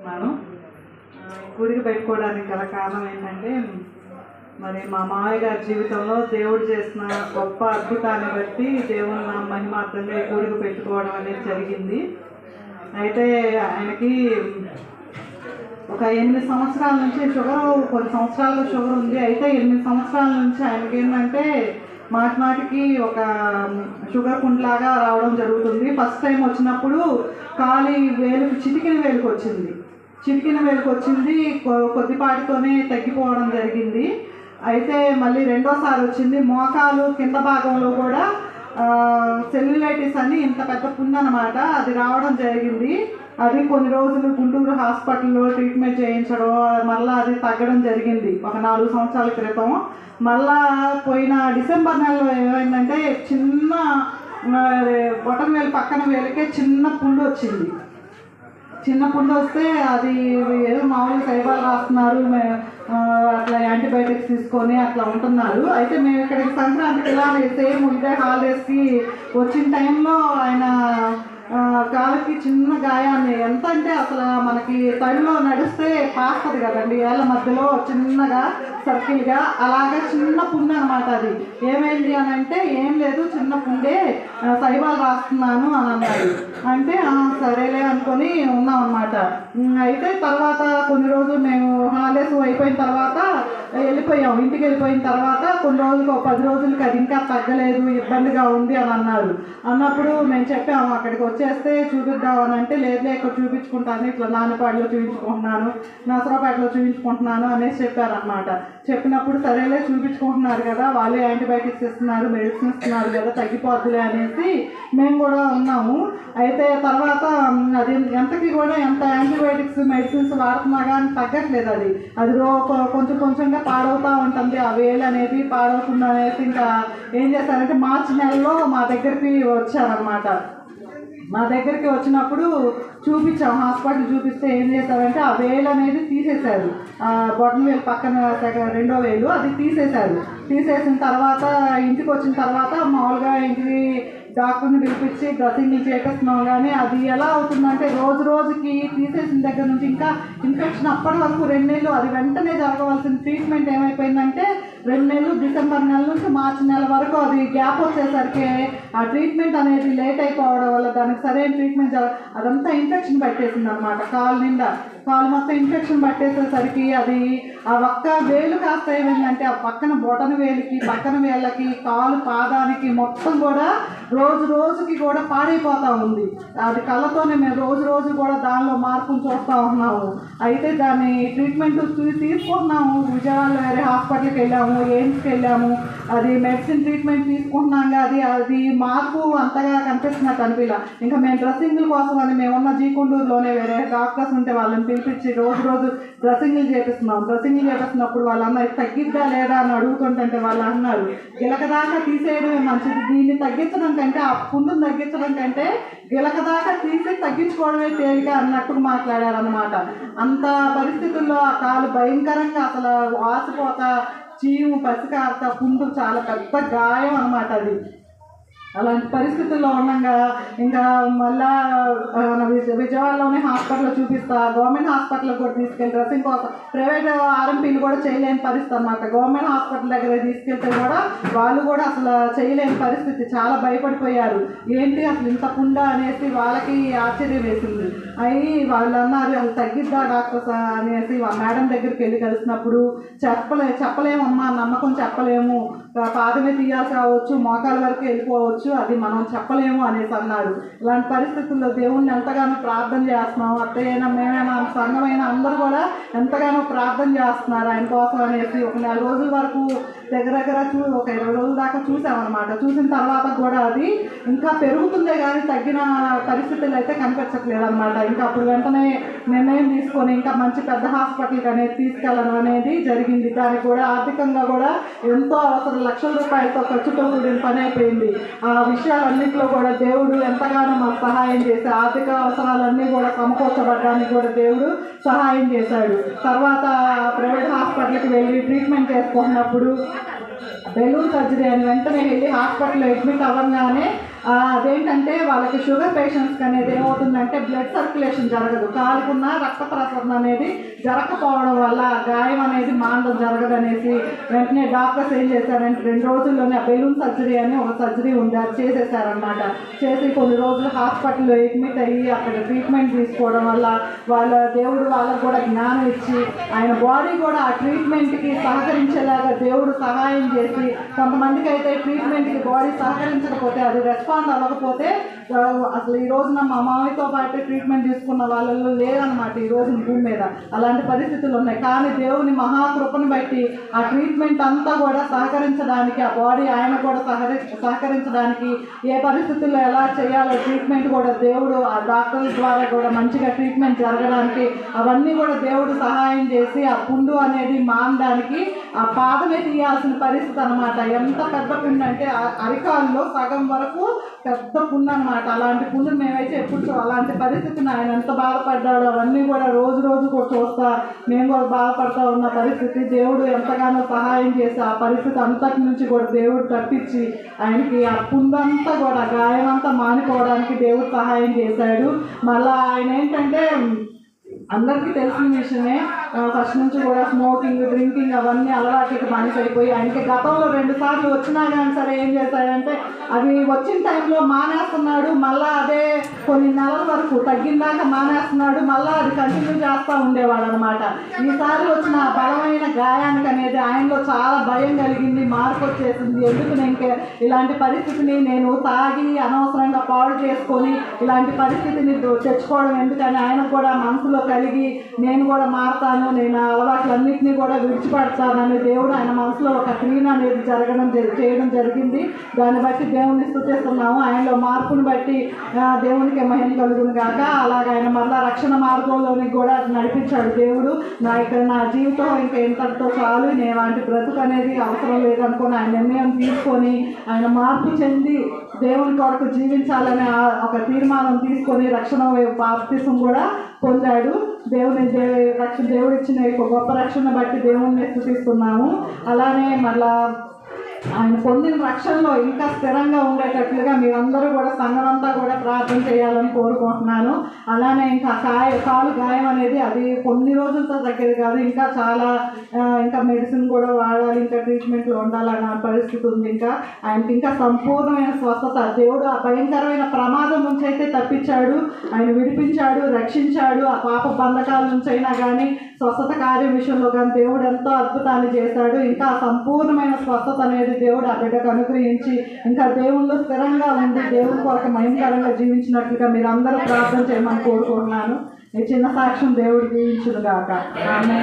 ఉన్నాను గుడికి పెట్టుకోవడానికి గల కారణం ఏంటంటే మరి మా మామయ్య గారి జీవితంలో దేవుడు చేసిన గొప్ప అద్భుతాన్ని బట్టి దేవుని నా మహిమార్థంగా ఈ గుడికి పెట్టుకోవడం అనేది జరిగింది. అయితే ఆయనకి ఒక ఎనిమిది సంవత్సరాల నుంచి షుగర్ కొన్ని సంవత్సరాల్లో షుగర్ ఉంది. అయితే ఎనిమిది సంవత్సరాల నుంచి ఆయనకి ఏంటంటే మాటి మాటికి ఒక షుగర్ కుండ్లాగా రావడం జరుగుతుంది. ఫస్ట్ టైం వచ్చినప్పుడు ఖాళీ వేలుకు చిటికిన వేలుకు వచ్చింది. చిలికిన వేలకు వచ్చింది. కొ- కొద్దిపాటితోనే తగ్గిపోవడం జరిగింది. అయితే మళ్ళీ రెండోసారి వచ్చింది. మోకాలు కింద భాగంలో కూడా సెల్యులైటిస్ అని ఇంత పెద్ద పుందనమాట. అనమాట అది రావడం జరిగింది. అది కొన్ని రోజులు గుంటూరు హాస్పిటల్లో ట్రీట్మెంట్ చేయించడం మళ్ళీ అది తగ్గడం జరిగింది. ఒక నాలుగు సంవత్సరాల క్రితం. మళ్ళా పోయిన డిసెంబర్ నెలలో ఏమైందంటే చిన్న బొటన వేలు పక్కన వేలకే చిన్న పుండు వచ్చింది చిన్నప్పుడు వస్తే అది ఏదో మామూలుగా సైబాలు రాస్తున్నారు మే- అట్లా యాంటీబయాటిక్స్ తీసుకొని అట్లా ఉంటున్నారు. అయితే మేము ఇక్కడికి సంక్రాంతికి ఇలా సేమ్ ఉంటే హాలిడేస్కి వచ్చిన టైంలో ఆయన కాళ్ళకి చిన్న గాయాన్ని. ఎంత అంటే అసలు మనకి తడిలో నడిస్తే పాస్తుంది కదండి. ఏళ్ళ మధ్యలో చిన్నగా సర్కిల్గా అలాగా చిన్న పుండు అనమాట అది. ఏమైంది అని అంటే ఏం లేదు చిన్న పుండే ఆ, రాస్తున్నాను అని అన్నాడు అంటే సరేలే అనుకొని ఉన్నాం అనమాట అయితే తర్వాత కొన్ని రోజులు మేము హాలేసు అయిపోయిన తర్వాత వెళ్ళిపోయాం. ఇంటికి వెళ్ళిపోయిన తర్వాత కొన్ని రోజులకు పది రోజులకి అది ఇంకా తగ్గలేదు ఇబ్బందిగా ఉంది అని అన్నారు అన్నప్పుడు మేము చెప్పాము అక్కడికి వచ్చేస్తే చూపిద్దాం అని అంటే లేదులే ఇక్కడ చూపించుకుంటాను ఇట్లా నాన్నపాడులో చూపించుకుంటున్నాను నసరాపేటలో చూపించుకుంటున్నాను అనేసి చెప్పారనమాట చెప్పినప్పుడు సరేలే చూపించుకుంటున్నారు కదా వాళ్ళే యాంటీబయాటిక్స్ ఇస్తున్నారు మెడిసిన్ ఇస్తున్నారు కదా తగ్గిపోద్దులే అనేసి మేము కూడా ఉన్నాము. అయితే తర్వాత అది ఎంతకి కూడా ఎంత యాంటీబయాటిక్స్ మెడిసిన్స్ వాడుతున్నా కానీ తగ్గట్లేదు అది. అది రో కొంచెం కొంచెంగా పాడవుతూ ఉంటుంది ఆ వేలు అనేది పాడవుతుంది అనేసి ఇంకా ఏం చేశారంటే మార్చి నెలలో మా దగ్గరికి వచ్చారనమాట మా దగ్గరికి వచ్చినప్పుడు చూపించాం హాస్పిటల్ చూపిస్తే ఏం చేశారంటే ఆ వేలు అనేది తీసేశారు. ఆ బొటన వేలు పక్కన రెండో వేలు అది తీసేశారు. తీసేసిన తర్వాత ఇంటికి వచ్చిన తర్వాత మామూలుగా ఇంటికి డాక్టర్ని పిలిపించి డ్రెస్సింగ్లు చేపిస్తున్నాం. కానీ అది ఎలా అవుతుందంటే రోజు రోజుకి తీసేసిన దగ్గర నుంచి ఇంకా ఇన్ఫెక్షన్ అప్పటి వరకు రెండు నెలలు. అది వెంటనే జరగవలసిన ట్రీట్మెంట్ ఏమైపోయిందంటే రెండు నెలలు డిసెంబర్ నెల నుంచి మార్చి నెల వరకు అది గ్యాప్ వచ్చేసరికి ఆ ట్రీట్మెంట్ అనేది లేట్ అయిపోవడం వల్ల దానికి సరైన ట్రీట్మెంట్ అదంతా ఇన్ఫెక్షన్ పెట్టేసింది అనమాట కాలు నిండా. కాలు మొత్తం ఇన్ఫెక్షన్ పట్టేసేసరికి అది ఆ ఒక్క వేలు కాస్త ఏమైందంటే ఆ పక్కన బొటన వేలుకి పక్కన వేళ్ళకి కాలు పాదానికి మొత్తం కూడా రోజు రోజుకి కూడా పాడైపోతూ ఉంది. అది కళ్ళతోనే మేము రోజు రోజు కూడా దానిలో మార్పులు చూస్తూ ఉన్నాము. అయితే దాన్ని ట్రీట్మెంట్ తీసుకుంటున్నాము. విజయవాడలో వేరే హాస్పిటల్కి వెళ్ళాము ఎయిమ్స్కి వెళ్ళాము. అది మెడిసిన్ ట్రీట్మెంట్ తీసుకుంటున్నాం అది అది మార్పు అంతగా కనిపిస్తున్నట్టు అనిపించ ఇంకా మేము డ్రెస్సింగ్ల కోసం అని మేమున్న జీకుండూరులోనే వేరే డాక్టర్స్ ఉంటే వాళ్ళని పిలిపించి రోజు రోజు డ్రెస్సింగ్లు చేపిస్తున్నాం. డ్రెస్సింగ్లు చేపిస్తున్నప్పుడు వాళ్ళ అమ్మాయి తగ్గిద్దా లేదా అని అడుగుతుంటే వాళ్ళు అన్నారు గిలక దాకా తీసేయడమే మంచిది. దీన్ని తగ్గించడం కంటే ఆ పుండును తగ్గించడం కంటే గిలక దాకా తీసి తగ్గించుకోవడమే తేలిక అన్నట్టు మాట్లాడారనమాట అంత పరిస్థితుల్లో ఆ కాలు భయంకరంగా అసలు వాసిపోత చీము పసికారత పుండు చాలా పెద్ద గాయం అన్నమాట అది. అలాంటి పరిస్థితుల్లో ఉండగా. ఇంకా మళ్ళా విజయవాడలోనే హాస్పిటల్ చూపిస్తా. గవర్నమెంట్ హాస్పిటల్ కూడా తీసుకెళ్ళి డ్రెస్సింగ్ కోసం ప్రైవేట్ ఆర్ఎంపీలు కూడా చేయలేని పరిస్థితి అన్నమాట. గవర్నమెంట్ హాస్పిటల్ దగ్గర తీసుకెళ్తే కూడా వాళ్ళు కూడా అసలు చేయలేని పరిస్థితి. చాలా భయపడిపోయారు. ఏంటి అసలు ఇంత పుండా అనేసి వాళ్ళకి ఆశ్చర్యం వేసింది. అయి వాళ్ళు అన్నారు అది తగ్గిద్దా డాక్టర్ అనేసి మేడం దగ్గరికి వెళ్ళి కలిసినప్పుడు చెప్పలే చెప్పలేమమ్మా నమ్మకం చెప్పలేము. పాదమే తీయాల్సి రావచ్చు మోకాల వరకు వెళ్ళిపోవచ్చు అది మనం చెప్పలేము అనేసి అన్నారు. ఇలాంటి పరిస్థితుల్లో దేవుణ్ణి ఎంతగానో ప్రార్థన చేస్తున్నాం అత్తయ్యైనా మేమైనా సంఘమైనా అందరూ కూడా ఎంతగానో ప్రార్థన చేస్తున్నారు ఆయన కోసం అనేసి ఒక నెల రోజుల వరకు దగ్గర దగ్గర చూ ఒక ఇరవై రోజుల దాకా చూసామన్నమాట. చూసిన తర్వాత కూడా అది ఇంకా పెరుగుతుందే కానీ తగ్గిన పరిస్థితులు అయితే కనిపించట్లేదు అనమాట ఇంకా అప్పుడు వెంటనే నిర్ణయం తీసుకొని ఇంకా మంచి పెద్ద హాస్పిటల్కి అనేది తీసుకెళ్ళడం అనేది జరిగింది. దానికి కూడా ఆర్థికంగా కూడా ఎంతో అవసరం. లక్షల రూపాయలతో ఖర్చుతో కూడిన పని అయిపోయింది. ఆ విషయాలన్నింటిలో కూడా దేవుడు ఎంతగానో మాకు సహాయం చేసి ఆర్థిక అవసరాలన్నీ కూడా సమకూర్చబడడానికి కూడా దేవుడు సహాయం చేశాడు. తర్వాత ప్రైవేట్ హాస్పిటల్కి వెళ్ళి ట్రీట్మెంట్ చేసుకున్నప్పుడు బెలూన్ సర్జరీ అని వెంటనే వెళ్ళి హాస్పిటల్లో అడ్మిట్ అవ్వగానే అదేంటంటే వాళ్ళకి షుగర్ పేషెంట్స్కి అనేది ఏమవుతుందంటే బ్లడ్ సర్క్యులేషన్ జరగదు. కాలుకున్న రక్త ప్రసరణ అనేది జరగకపోవడం వల్ల గాయం అనేది మాండం జరగదనేసి వెంటనే డాక్టర్స్ ఏం చేశారంటే రెండు రోజుల్లోనే బెలూన్ సర్జరీ అని ఒక సర్జరీ ఉంది అది చేసేసారనమాట చేసి కొన్ని రోజులు హాస్పిటల్లో అడ్మిట్ అయ్యి అక్కడ ట్రీట్మెంట్ తీసుకోవడం వల్ల వాళ్ళ దేవుడు వాళ్ళకు కూడా జ్ఞానం ఇచ్చి ఆయన బాడీ కూడా ఆ ట్రీట్మెంట్కి సహకరించేలాగా దేవుడు సహాయం చేసి కొంతమందికి అయితే ట్రీట్మెంట్కి బాడీ సహకరించకపోతే అది రెస్పాండ్ అవ్వకపోతే అసలు ఈ రోజున మా మామయ్యతో పాటు ట్రీట్మెంట్ తీసుకున్న వాళ్ళల్లో లేదనమాట ఈ రోజు భూమి మీద. అలాంటి పరిస్థితులు ఉన్నాయి. కానీ దేవుని మహాకృపను బట్టి ఆ ట్రీట్మెంట్ అంతా కూడా సహకరించడానికి ఆ బాడీ ఆయన కూడా సహకరి సహకరించడానికి ఏ పరిస్థితుల్లో ఎలా చేయాలో ట్రీట్మెంట్ కూడా దేవుడు ఆ డాక్టర్ల ద్వారా కూడా మంచిగా ట్రీట్మెంట్ జరగడానికి అవన్నీ కూడా దేవుడు సహాయం చేసి ఆ పుండు అనేది మానడానికి ఆ పాదమే తీయాల్సిన పరిస్థితి అనమాట ఎంత పెద్ద పిండి అంటే ఆ అరికాల్లో సగం వరకు పెద్ద పుణ్యం అనమాట అలాంటి పుణ్యం మేమైతే ఎప్పుడు అలాంటి పరిస్థితిని ఆయన ఎంత బాధపడ్డాడో అవన్నీ కూడా రోజు రోజు కూడా చూస్తా. మేము కూడా బాధపడతా ఉన్న పరిస్థితి. దేవుడు ఎంతగానో సహాయం చేసి ఆ పరిస్థితి అంతటి నుంచి కూడా దేవుడు తప్పించి ఆయనకి ఆ పుండంతా కూడా గాయం అంతా మానుకోవడానికి దేవుడు సహాయం చేశాడు. మళ్ళీ ఆయన ఏంటంటే అందరికీ తెలిసిన విషయమే ఫస్ట్ నుంచి కూడా స్మోకింగ్ డ్రింకింగ్ అవన్నీ అలవాట్లకి బానిస అయిపోయి ఆయనకి గతంలో రెండు సార్లు వచ్చినా కానీ సరే ఏం చేశాడంటే అవి వచ్చిన టైంలో మానేస్తున్నాడు మళ్ళీ అదే కొన్ని నెలల వరకు తగ్గిందాక మానేస్తున్నాడు మళ్ళీ అది కంటిన్యూ చేస్తూ ఉండేవాడు అనమాట ఈసారి వచ్చిన బలమైన గాయానికి అనేది ఆయనలో చాలా భయం కలిగింది మార్పు వచ్చేసింది. ఎందుకు నేను ఇలాంటి పరిస్థితిని నేను తాగి అనవసరంగా పాడు చేసుకొని ఇలాంటి పరిస్థితిని తెచ్చుకోవడం ఎందుకని ఆయన కూడా మనసులో కలిగి నేను కూడా మారతాను నేను అలవాట్లన్నింటినీ కూడా విడిచిపెడతానని దేవుడు ఆయన మనసులో ఒక క్లీన్ అనేది జరగడం చేయడం జరిగింది. దాన్ని బట్టి దేవుని స్థుతిస్తున్నాము ఆయనలో మార్పుని బట్టి దేవునికి మహిమ కలుగును కాక అలాగ ఆయన మళ్ళా రక్షణ మార్గంలోనికి కూడా నడిపించాడు దేవుడు. నా ఇక్కడ నా జీవితం ఇంకా ఇంతటితో చాలు. నేను అంటే బ్రతుకు అనేది అవసరం లేదనుకుని ఆయన నిర్ణయం తీసుకొని ఆయన మార్పు చెంది దేవుని కొరకు జీవించాలనే ఒక తీర్మానం తీసుకొని రక్షణ బాప్తిసం కూడా పొందాడు. దేవుని దేవి రక్షణ దేవుడు ఇచ్చిన గొప్ప రక్షణ బట్టి దేవుణ్ణి స్థుతిస్తున్నాము. అలానే మళ్ళా ఆయన పొందిన రక్షణలో ఇంకా స్థిరంగా ఉండేటట్లుగా మీరందరూ కూడా సంఘమంతా కూడా ప్రార్థన చేయాలని కోరుకుంటున్నాను. అలానే ఇంకా కాయ కాలు గాయం అనేది అది కొన్ని రోజులతో తగ్గేది కాదు. ఇంకా చాలా ఇంకా మెడిసిన్ కూడా వాడాలి ఇంకా ట్రీట్మెంట్లో ఉండాలన్న పరిస్థితి ఉంది ఇంకా. ఆయనకి ఇంకా సంపూర్ణమైన స్వస్థత దేవుడు ఆ భయంకరమైన ప్రమాదం నుంచి అయితే తప్పించాడు. ఆయన విడిపించాడు రక్షించాడు. ఆ పాప బంధకాల నుంచి అయినా కానీ స్వస్థత కార్యం విషయంలో కానీ దేవుడు ఎంతో అద్భుతాన్ని చేశాడు. ఇంకా సంపూర్ణమైన స్వస్థత అనేది దేవుడు ఆ బిడ్డకు అనుగ్రహించి ఇంకా దేవుళ్ళు స్థిరంగా ఉండి దేవుడి కొరకు మహిమకరంగా జీవించినట్లుగా మీరు అందరూ ప్రార్థన చేయమని కోరుకుంటున్నాను. ఈ చిన్న సాక్ష్యం దేవుడు దీవించును గాక ఆమె